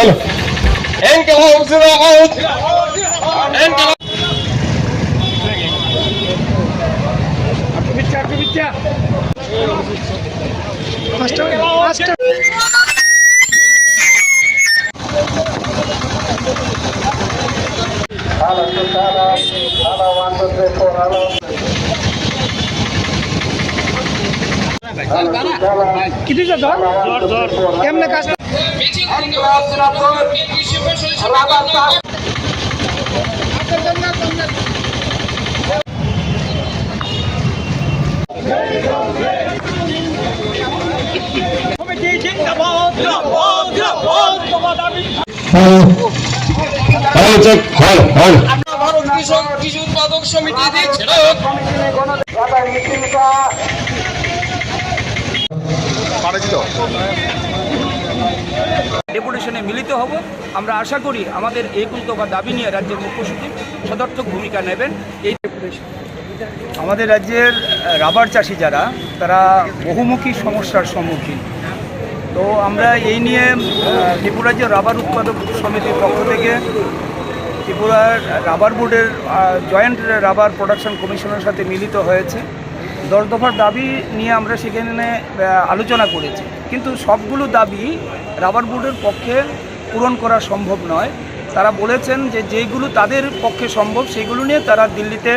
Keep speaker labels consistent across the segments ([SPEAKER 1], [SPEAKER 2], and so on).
[SPEAKER 1] চলো Hello, hello, hello, one, two,
[SPEAKER 2] three, four, hello. কিছু
[SPEAKER 1] জ্বর জ্বর কেমনে কাজটা কৃষক কৃষি উৎপাদক সমিতি দিয়েছিল
[SPEAKER 3] ডেপুটেশনে মিলিত হব। আমরা আশা করি আমাদের এই বা দাবি নিয়ে রাজ্যের মুখ্য সচিব সদর্থক ভূমিকা নেবেন। এই ডেপুটেশন আমাদের রাজ্যের রাবার চাষি যারা, তারা বহুমুখী সমস্যার সম্মুখীন। তো আমরা এই নিয়ে ত্রিপুরা রাজ্য রাবার উৎপাদক সমিতির পক্ষ থেকে ত্রিপুরার রাবার বোর্ডের জয়েন্ট রাবার প্রোডাকশন কমিশনের সাথে মিলিত হয়েছে। দশ দফার দাবি নিয়ে আমরা সেখানে আলোচনা করেছি। কিন্তু সবগুলো দাবি রাবার বোর্ডের পক্ষে পূরণ করা সম্ভব নয়। তারা বলেছেন যে যেগুলো তাদের পক্ষে সম্ভব, সেগুলো নিয়ে তারা দিল্লিতে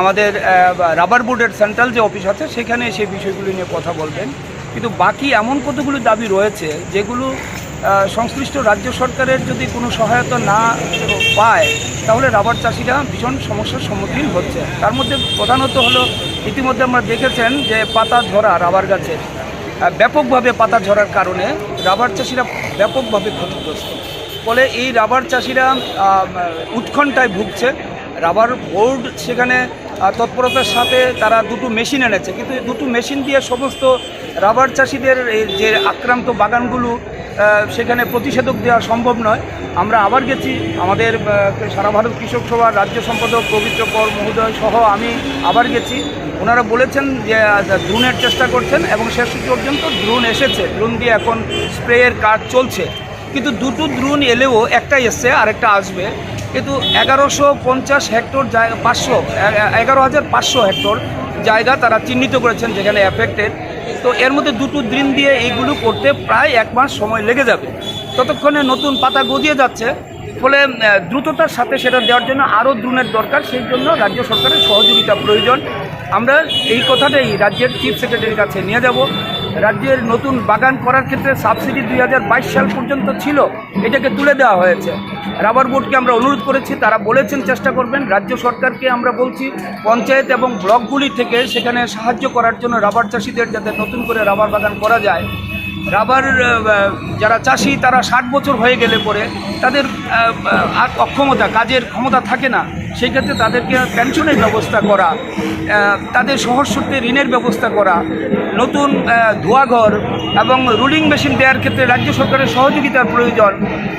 [SPEAKER 3] আমাদের রাবার বোর্ডের সেন্ট্রাল যে অফিস আছে, সেখানে সেই বিষয়গুলি নিয়ে কথা বলবেন। কিন্তু বাকি এমন কতগুলো দাবি রয়েছে, যেগুলো সংশ্লিষ্ট রাজ্য সরকারের যদি কোনো সহায়তা না পায়, তাহলে রাবার চাষিরা ভীষণ সমস্যার সম্মুখীন হচ্ছে। তার মধ্যে প্রধানত হলো, ইতিমধ্যে আমরা দেখেছেন যে পাতা ঝরা রাবার গাছের। ব্যাপকভাবে পাতা ঝরার কারণে রাবার চাষিরা ব্যাপকভাবে ক্ষতিগ্রস্ত। ফলে এই রাবার চাষিরা উৎকণ্ঠায় ভুগছে। রাবার বোর্ড সেখানে তৎপরতার সাথে তারা দুটো মেশিন এনেছে। কিন্তু দুটো মেশিন দিয়ে সমস্ত রাবার চাষিদের যে আক্রান্ত বাগানগুলো সেখানে প্রতিষেধক দেওয়া সম্ভব নয়। আমরা আবার গেছি। আমাদের সারা ভারত কৃষক সভার রাজ্য সম্পাদক পবিত্র কর মহোদয় সহ আমি আবার গেছি। ওনারা বলেছেন যে ড্রোনের চেষ্টা করছেন এবং শেষ পর্যন্ত ড্রোন এসেছে। ড্রোন দিয়ে এখন স্প্রেয়ের কাজ চলছে। কিন্তু দুটো ড্রোন এলেও একটা এসছে, আরেকটা আসবে। কিন্তু এগারোশো পঞ্চাশ হেক্টর জায়গা পাঁচশো এগারো হাজার পাঁচশো হেক্টর জায়গা তারা চিহ্নিত করেছেন যেখানে অ্যাফেক্টেড তো এর মধ্যে দুটো ড্রিন দিয়ে এইগুলো করতে প্রায় এক মাস সময় লেগে যাবে। ততক্ষণে নতুন পাতা গজিয়ে যাচ্ছে। ফলে দ্রুততার সাথে সেটা দেওয়ার জন্য আরও দ্রুণের দরকার, সেই জন্য রাজ্য সরকারের সহযোগিতা প্রয়োজন। আমরা এই কথাটাই রাজ্যের চিফ সেক্রেটারির কাছে নিয়ে যাব। রাজ্যের নতুন বাগান করার ক্ষেত্রে সাবসিডি দুই হাজার বাইশ সাল পর্যন্ত ছিল, এটাকে তুলে দেওয়া হয়েছে। রাবার বোর্ডকে আমরা অনুরোধ করেছি, তারা বলেছেন চেষ্টা করবেন। রাজ্য সরকারকে আমরা বলছি, পঞ্চায়েত এবং ব্লকগুলি থেকে সেখানে সাহায্য করার জন্য রাবার চাষিদের যাতে নতুন করে রাবার বাগান করা যায় রাবার যারা চাষি, তারা ষাট বছর হয়ে গেলে পরে তাদের অক্ষমতা, কাজের ক্ষমতা থাকে না। সেই ক্ষেত্রে তাদেরকে পেনশনের ব্যবস্থা করা তাদের সহজ সূত্রে ঋণের ব্যবস্থা করা, নতুন ধোয়াঘর এবং রুলিং মেশিন দেওয়ার ক্ষেত্রে রাজ্য সরকারের সহযোগিতার প্রয়োজন।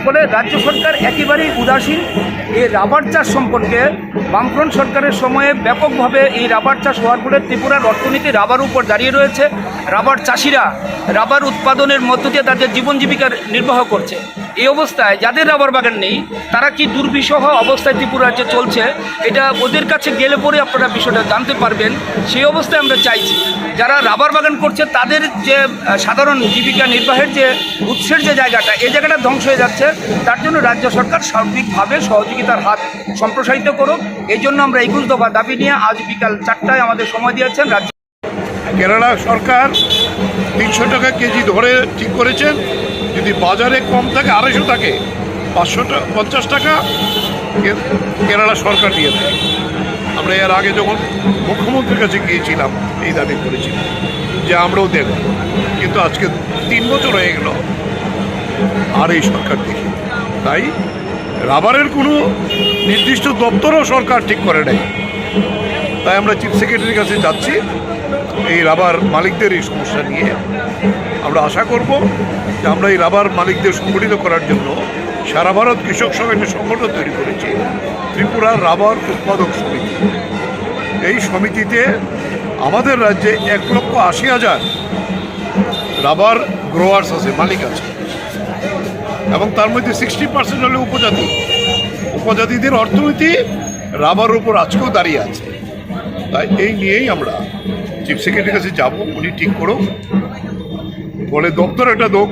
[SPEAKER 3] ফলে রাজ্য সরকার একেবারেই উদাসীন। এই রাবার চাষ সম্পর্কে বামফ্রন্ট সরকারের সময়ে ব্যাপকভাবে এই রাবার চাষ হওয়ার ফলে ত্রিপুরার অর্থনীতি রাবার উপর দাঁড়িয়ে রয়েছে। রাবার চাষিরা রাবার উৎপাদনের মধ্য দিয়ে তাদের জীবন জীবিকা নির্বাহ করছে। এই অবস্থায় যাদের রাবার বাগান নেই, তারা কি দুর্বিষহ অবস্থায় ত্রিপুরা রাজ্যে চলছে? এটা ওদের কাছে গেলে পরে আপনারা বিষয়টা জানতে পারবেন। সেই অবস্থায় আমরা চাইছি, যারা রাবার বাগান করছে, তাদের যে সাধারণ জীবিকা নির্বাহের যে উৎসের যে জায়গাটা, এই জায়গাটা ধ্বংস হয়ে যাচ্ছে। তার জন্য রাজ্য সরকার সার্বিকভাবে সহযোগিতার হাত সম্প্রসারিত করুক। এই জন্য আমরা একুশ দফা দাবি নিয়ে আজ বিকাল চারটায় আমাদের সময় দিয়েছেন রাজ্য
[SPEAKER 4] কেরালা সরকার তিনশো টাকা কেজি ধরে ঠিক করেছেন। যদি বাজারে কম থাকে, আড়াইশো থাকে, পাঁচশো টাকা পঞ্চাশ টাকা। কেরালা সরকার দিয়ে দেয়। আমরা এর আগে যখন মুখ্যমন্ত্রীর কাছে গিয়েছিলাম, এই দাবি করেছিলাম যে আমরাও দেব কিন্তু আজকে তিন বছর হয়ে গেল আর এই সরকার দেখি তাই রাবারের কোনো নির্দিষ্ট দপ্তরও সরকার ঠিক করে নাই। তাই আমরা চিফ সেক্রেটারির কাছে যাচ্ছি। এই রাবার মালিকদের এই সমস্যা নিয়ে আমরা আশা করব যে আমরা এই রাবার মালিকদের সংগঠিত করার জন্য সারা ভারত কৃষক একটা সংগঠন তৈরি করেছে, ত্রিপুরা রাবার উৎপাদক সমিতি। এই সমিতিতে আমাদের রাজ্যে এক লক্ষ আশি হাজার রাবার গ্রোয়ার্স আছে, মালিক আছে। এবং তার মধ্যে সিক্সটি পার্সেন্ট হলে উপজাতি। উপজাতিদের অর্থনীতি রাবার উপর আজকেও দাঁড়িয়ে আছে। তাই এই নিয়েই আমরা চিফ সেক্রেটারির কাছে যাব, উনি ঠিক করুন বলে দপ্তর একটা দোক,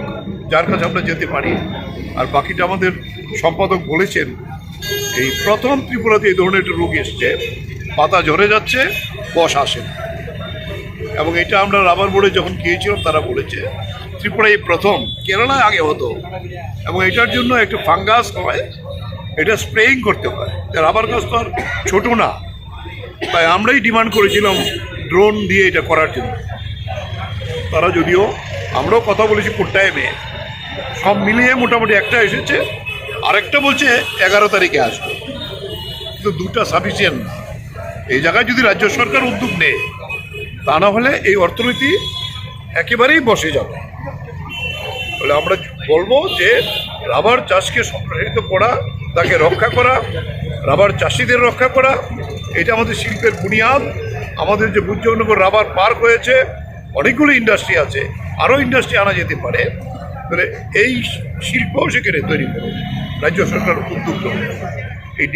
[SPEAKER 4] যার কাছে আমরা যেতে পারি। আর বাকিটা আমাদের সম্পাদক বলেছেন, এই প্রথম ত্রিপুরাতে এই ধরনের একটা রোগ এসছে, পাতা ঝরে যাচ্ছে, বস আসে এবং এটা আমরা রাবার বোর্ডে যখন গিয়েছিলাম, তারা বলেছে, ত্রিপুরা এই প্রথম, কেরালায় আগে হতো। এবং এটার জন্য একটু ফাঙ্গাস হয়, এটা স্প্রেইং করতে হয়। রাবার গাছ তো আর ছোটো না। তাই আমরাই ডিমান্ড করেছিলাম ড্রোন দিয়ে এটা করার জন্য। তারা যদিও আমরাও কথা বলেছি কোন টাইমে সব মিলিয়ে মোটামুটি একটা এসেছে। আরেকটা বলছে এগারো তারিখে আসবে। কিন্তু দুটা সাফিসিয়েন্ট না। এই জায়গায় যদি রাজ্য সরকার উদ্যোগ নেয়, তা না হলে এই অর্থনীতি একেবারেই বসে যাবে। বলে আমরা বলব যে রাবার চাষকে সম্প্রসারিত করা, তাকে রক্ষা করা, রাবার চাষিদের রক্ষা করা, এটা আমাদের শিল্পের বুনিয়াদ। আমাদের যে বুজ্জনগর রাবার পার্ক হয়েছে, অনেকগুলো ইন্ডাস্ট্রি আছে, আরও ইন্ডাস্ট্রি আনা যেতে পারে। তাহলে এই শিল্প সেখানে তৈরি করবে রাজ্য সরকার উদ্যোগ এই